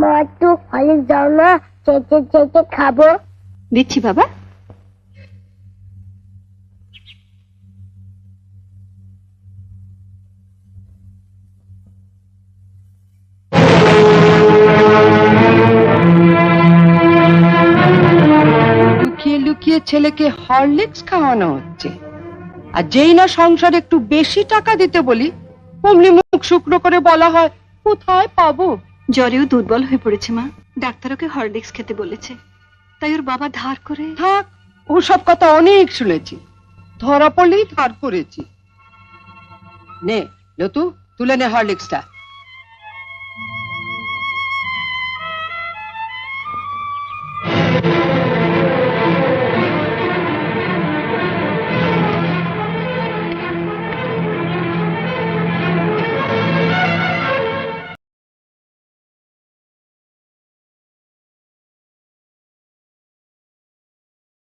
মা একটু দাও না চেটে চেটে খাব। দিচ্ছি বাবা। লুকিয়ে লুকিয়ে ছেলেকে হরলিক্স খাওয়ানো হচ্ছে। আর যেই না সংসারে একটু বেশি টাকা দিতে বলি অমনি মুখ শুকনো করে বলা হয় কোথায় পাবো? জ্বরেও দুর্বল হয়ে পড়েছে মা। ডাক্তার ওকে হরলিক্স খেতে বলেছে। তাই ওর বাবা ধার করে থাক সব কথা অনেক শুনেছি। ধরা পড়লেই ধার করেছি। নে, লতু, তুলে নে হরলিক্সটা।